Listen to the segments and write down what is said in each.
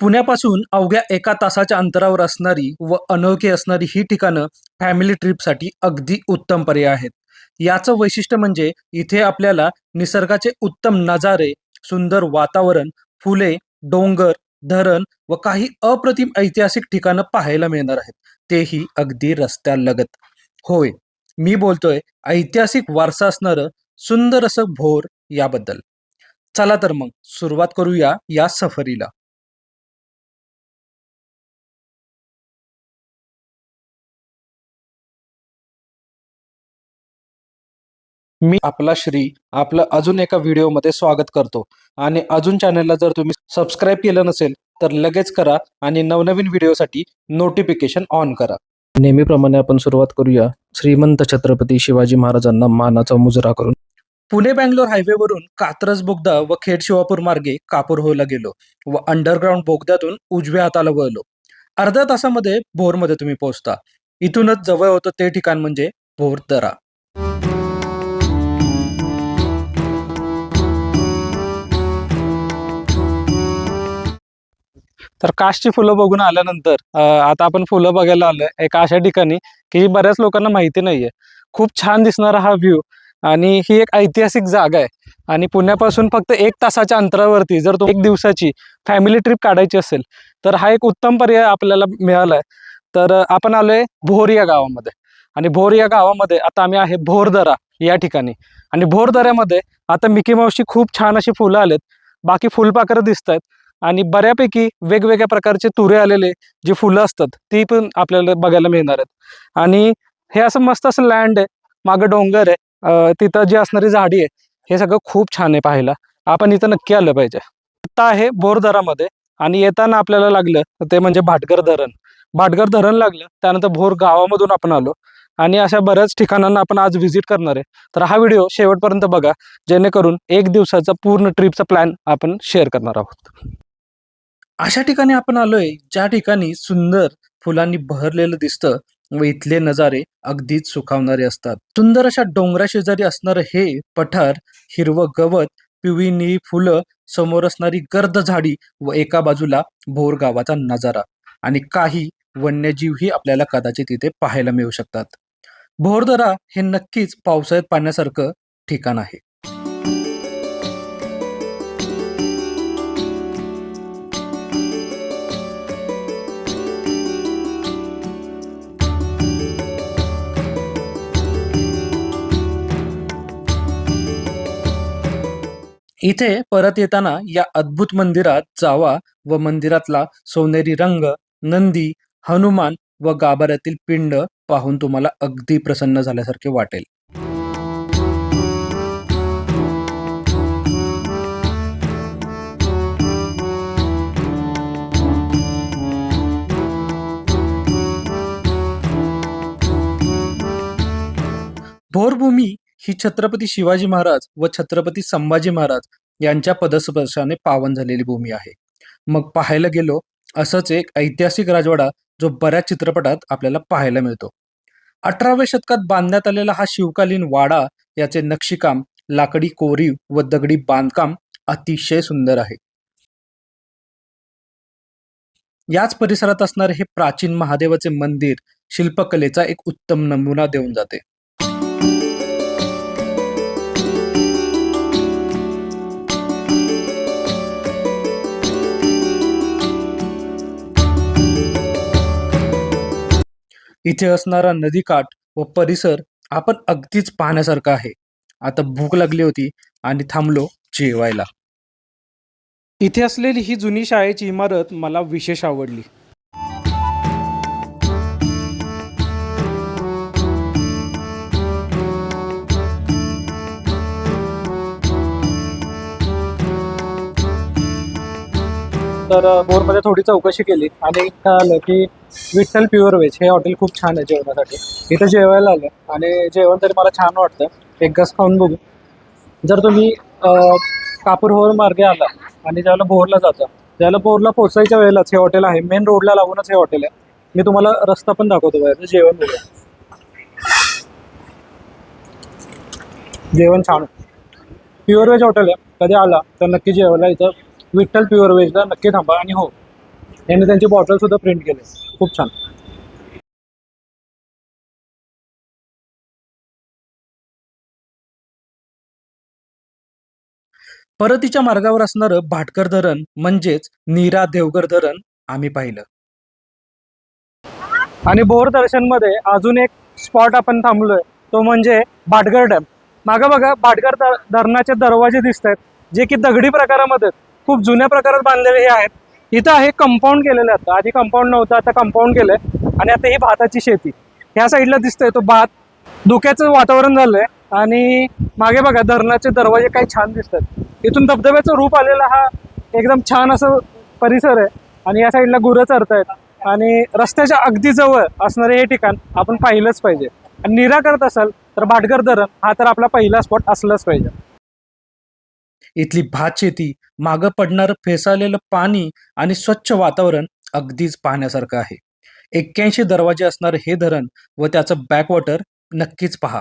पुण्यापासून अवघ्या एका तासाच्या अंतरावर असणारी व अनोळखी असणारी ही ठिकाणं फॅमिली ट्रिपसाठी अगदी उत्तम पर्याय आहेत. याचं वैशिष्ट्य म्हणजे इथे आपल्याला निसर्गाचे उत्तम नजारे सुंदर वातावरण फुले डोंगर धरण व काही अप्रतिम ऐतिहासिक ठिकाणं पाहायला मिळणार आहेत. तेही अगदी रस्त्यालगत. होय मी बोलतोय ऐतिहासिक वारसा असणारं सुंदर असं भोर याबद्दल. चला तर मग सुरुवात करूया या सफरीला. मी आपला श्री आपलं अजून एका व्हिडिओमध्ये स्वागत करतो. आणि अजून चॅनलला जर तुम्ही सबस्क्राईब केलं नसेल तर लगेच करा आणि नवनवीन व्हिडिओसाठी नोटिफिकेशन ऑन करा. नेहमीप्रमाणे आपण सुरुवात करूया. श्रीमंत छत्रपती शिवाजी महाराजांना मानाचा मुजरा करून. पुणे बँगलोर हायवेवरून कात्रज बोगदा व खेड शिवापूर मार्गे कापूरहोला गेलो व अंडरग्राऊंड बोगद्यातून उजव्या हाताला वळलो. अर्ध्या तासामध्ये भोरमध्ये तुम्ही पोहोचता. इथूनच जवळ होतं ते ठिकाण म्हणजे भोर दरा तर काशची फुलं बघून आल्यानंतर आता आपण फुलं बघायला आलोय एका अशा ठिकाणी की ही बऱ्याच लोकांना माहिती नाहीये. खूप छान दिसणारा हा व्ह्यू आणि ही एक ऐतिहासिक जागा आहे. आणि पुण्यापासून फक्त एक तासाच्या अंतरावरती जर तो एक दिवसाची फॅमिली ट्रिप काढायची असेल तर हा एक उत्तम पर्याय आपल्याला मिळाला आहे तर आपण आलोय भोर या गावामध्ये. आणि भोर या गावामध्ये आता आम्ही आहे भोरदरा या ठिकाणी. आणि भोरदऱ्यामध्ये आता मिकी माऊशी खूप छान अशी फुलं आलेत. बाकी फुलपाखरं दिसत आहेत आणि बऱ्यापैकी वेगवेगळ्या प्रकारचे तुरे आलेले जी फुलं असतात ती पण आपल्याला बघायला मिळणार आहेत. आणि हे असं मस्त असं लँड आहे मागं डोंगर आहे तिथं जी असणारी झाडी आहे हे सगळं खूप छान आहे पाहायला. आपण इथं नक्की आलं पाहिजे. आता आहे बोरदरामध्ये आणि येताना आपल्याला लागलं ते म्हणजे भाटघर धरण. भाटघर धरण लागलं त्यानंतर भोर गावामधून आपण आलो आणि अशा बऱ्याच ठिकाणांना आपण आज व्हिजिट करणार आहे. तर हा व्हिडिओ शेवटपर्यंत बघा जेणेकरून एक दिवसाचा पूर्ण ट्रिपचा प्लॅन आपण शेअर करणार आहोत. अशा ठिकाणी आपण आलोय ज्या ठिकाणी सुंदर फुलांनी बहरलेलं दिसतं व इथले नजारे अगदीच सुखावणारे असतात. सुंदर अशा डोंगरा शेजारी असणारं हे पठार हिरवं गवत पिवळी निळी फुलं समोर असणारी गर्द झाडी व एका बाजूला भोर गावाचा नजारा आणि काही वन्यजीवही आपल्याला कदाचित इथे पाहायला मिळू शकतात. भोरदरा हे नक्कीच पावसाळ्यात पाहण्यासारखं ठिकाण आहे. इथे परत येताना या अद्भुत मंदिरात जावा व मंदिरातला सोनेरी रंग नंदी हनुमान व गाभाऱ्यातील पिंड पाहून तुम्हाला अगदी प्रसन्न झाल्यासारखे वाटेल. ही छत्रपती शिवाजी महाराज व छत्रपती संभाजी महाराज यांच्या पदस्पर्शाने पावन झालेली भूमी आहे. मग पाहायला गेलो असंच एक ऐतिहासिक राजवाडा जो बऱ्याच चित्रपटात आपल्याला पाहायला मिळतो. अठराव्या शतकात बांधण्यात आलेला हा शिवकालीन वाडा याचे नक्षीकाम लाकडी कोरीव व दगडी बांधकाम अतिशय सुंदर आहे. याच परिसरात असणारे हे प्राचीन महादेवाचे मंदिर शिल्पकलेचा एक उत्तम नमुना देऊन जाते. इथे असणारा नदीकाठ व परिसर आपण अगदीच पाहण्यासारखा आहे. आता भूक लागली होती आणि थांबलो जेवायला. इथे असलेली ही जुनी शाळेची इमारत मला विशेष आवडली. तर बोरमध्ये थोडी चौकशी केली आणि कळालं की विठ्ठल प्युअर व्हेज हे हॉटेल खूप छान आहे जेवणासाठी. इथं जेवायला आलं आणि जेवण तरी मला छान वाटतं एक घास खाऊन बघू. जर तुम्ही कापूरहोर मार्गे आला आणि ज्यावेळेला भोरला जाता त्यावेळेला भोरला पोचायच्या वेळेलाच हे हॉटेल आहे मेन रोडला लागूनच हे हॉटेल आहे. मी तुम्हाला रस्ता पण दाखवतो बाहेर. जेवण बघा जेवण छान. प्युअर व्हेज हॉटेल आहे. कधी आला तर नक्की जेवायला इथं विठ्ठल प्युअर वेजला नक्की थांबा आणि हो यांनी त्यांची बॉटल सुद्धा प्रिंट केले. खूप छान. परतीच्या मार्गावर असणारं भाटकर धरण म्हणजेच नीरा देवगर धरण आम्ही पाहिलं. आणि बोर दर्शनमध्ये अजून एक स्पॉट आपण थांबलोय तो म्हणजे भाटघर डॅम मागं बघा भाटघर धरणाचे दरवाजे दिसत आहेत जे की दगडी प्रकारामध्ये आहेत. खूप जुन्या प्रकारात बांधलेले हे आहेत. इथं आहे कंपाऊंड केलेलं आहे आता. आधी कंपाऊंड नव्हतं आता कंपाऊंड केलंय. आणि आता ही भाताची शेती. ह्या साईडला दिसतंय तो भात. धुक्याचं वातावरण झालंय. आणि मागे बघा धरणाचे दरवाजे काही छान दिसतात. इथून धबधब्याचं रूप आलेला हा एकदम छान असं परिसर आहे. आणि या साईडला गुरं चरतायत. आणि रस्त्याच्या अगदी जवळ असणारे हे ठिकाण आपण पाहिलंच पाहिजे. आणि निरा करत असाल तर भाटघर धरण हा तर आपला पहिला स्पॉट असलाच पाहिजे. इथली भात शेती मागं पडणारं फेसाळलेलं पाणी आणि स्वच्छ वातावरण अगदीच पाहण्यासारखं आहे. एक्क्याऐंशी दरवाजे असणारं हे धरण व त्याचं बॅकवॉटर नक्कीच पहा.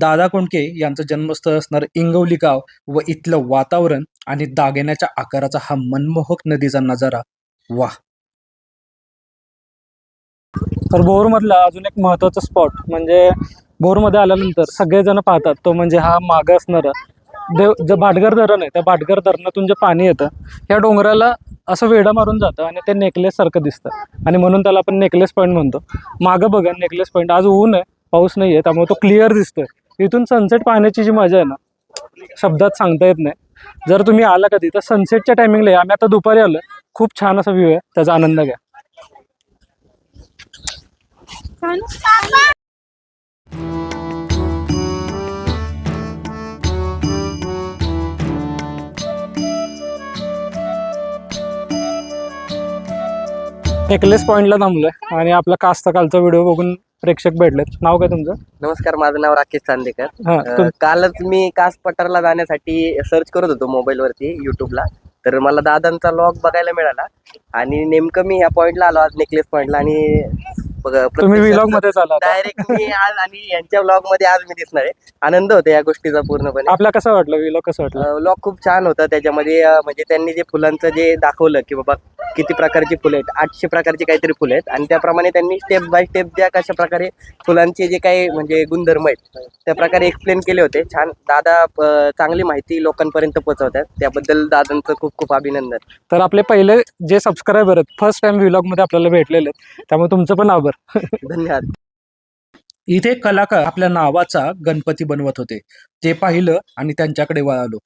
दादा कोंडके यांचं जन्मस्थळ असणारं इंगवली गाव व इथलं वातावरण आणि दागिन्याच्या आकाराचा हा मनमोहक नदीचा नजारा. वा तर भोरमधला अजून एक महत्त्वाचा स्पॉट म्हणजे भोरमध्ये आल्यानंतर सगळेजण पाहतात तो म्हणजे हा मागं असणारा देव जे भाटघर धरण आहे त्या भाटघर धरणातून जे पाणी येतं या डोंगराला असं वेढा मारून जातं आणि ते नेकलेस सारखं दिसतं. आणि म्हणून त्याला आपण नेकलेस पॉईंट म्हणतो. मागं बघा नेकलेस पॉईंट आज ऊन आहे पाऊस नाही आहे त्यामुळे तो क्लिअर दिसतोय. इथून सनसेट पाहण्याची जी मजा आहे ना शब्दात सांगता येत नाही. जर तुम्ही आला कधी तर सनसेटच्या टायमिंगला या. आम्ही आता दुपारी आलो खूप छान असा व्ह्यू आहे. त्याचा आनंद घ्या. नेकलेस पॉईंटला थांबलोय. आणि आपला कास्तकालचा व्हिडिओ बघून प्रेक्षक भेटलेत. नाव काय तुमचं? नमस्कार माझं नाव राकेश चांदेकर. हा अ, तुम- कालच मी कास पठारला जाण्यासाठी सर्च करत होतो मोबाईल वरती युट्यूबला तर मला दादांचा लॉग बघायला मिळाला. आणि नेमकं मी ह्या पॉइंटला आलो आज नेकलेस पॉइंटला आणि तुम्ही व्लॉगमध्ये चाला आता. डायरेक्ट मी आज आणि यांच्या ब्लॉगमध्ये आज मी दिसणार आहे. आनंद होतो या गोष्टीचा पूर्णपणे. आपला कसं वाटलं व्लॉग कसं वाटलं? व्लॉग खूप छान होता. त्याच्यामध्ये अ, म्हणजे त्यांनी जे फुलांचं जे दाखवलं की बाबा किती प्रकारची फुलं आहेत? आठशे प्रकारची काहीतरी फुलं आहेत. आणि त्याप्रमाणे त्यांनी स्टेप बाय स्टेप ज्या कशा प्रकारे फुलांचे जे काही म्हणजे गुणधर्म आहेत त्या प्रकारे एक्सप्लेन केले होते. छान दादा चांगली माहिती लोकांपर्यंत पोहोचवतात. त्याबद्दल दादांचं खूप खूप अभिनंदन. तर आपले पहिले जे सबस्क्रायबर आहेत फर्स्ट टाइममध्ये आपल्याला भेटलेले त्यामुळे तुमचं पण आभार. धन्यवाद. इथे कलाकार आपल्या नावाचा गणपती बनवत होते. ते पाहिलं आणि त्यांच्याकडे वळालो.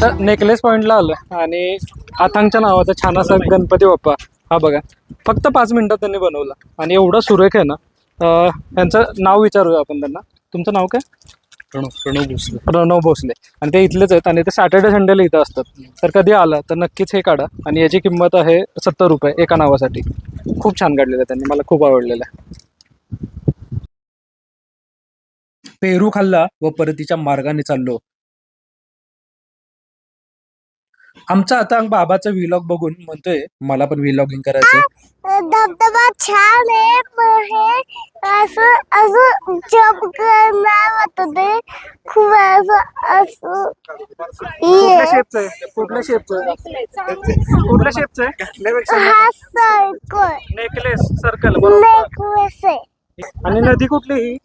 तर नेकलेस पॉईंटला आलोय. आणि अथांगच्या नावाचा छान असा गणपती बाप्पा. हा बघा. फक्त पाच मिनिटात त्यांनी बनवला. आणि एवढा सुरेख आहे ना त्यांचं नाव विचारूया आपण त्यांना. तुमचं नाव काय? प्रणव प्रणव भोसले. प्रणव भोसले. आणि ते इथलेच आहेत. आणि ते सॅटर्डे संडेला इथं असतात. तर कधी आला तर नक्कीच हे काढा. आणि याची किंमत आहे सत्तर रुपये एका नावासाठी. खूप छान काढलेलं आहे त्यांनी. मला खूप आवडलेलं आहे. पेरू खाल्ला व परतीच्या मार्गाने चाललो. आमचा आता बाबाचा व्हिलॉग बघून म्हणतोय मला पण व्हिलॉगिंग करायचं धबधबा छान आहे पण हे असं असं जप करणार होतं ते. खूप असं असं. कुठल्या शेपचं आहे? कुठल्या शेपचं कुठल्या शेपचं आहे? हा सर्कल नेकलेस सर्कल बरोबर. नेकलेस आहे. आणि नदी कुठली ही?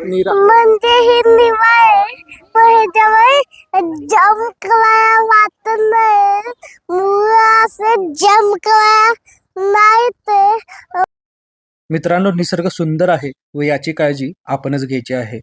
नीरा. म्हणजे ही निवा आहे पण ह्याच्यावर जम्प करायला वाटत नाही. मुलं असं जम्प करायला नाही ते. मित्रांनो निसर्ग सुंदर आहे व याची काळजी आपणच घ्यायची आहे.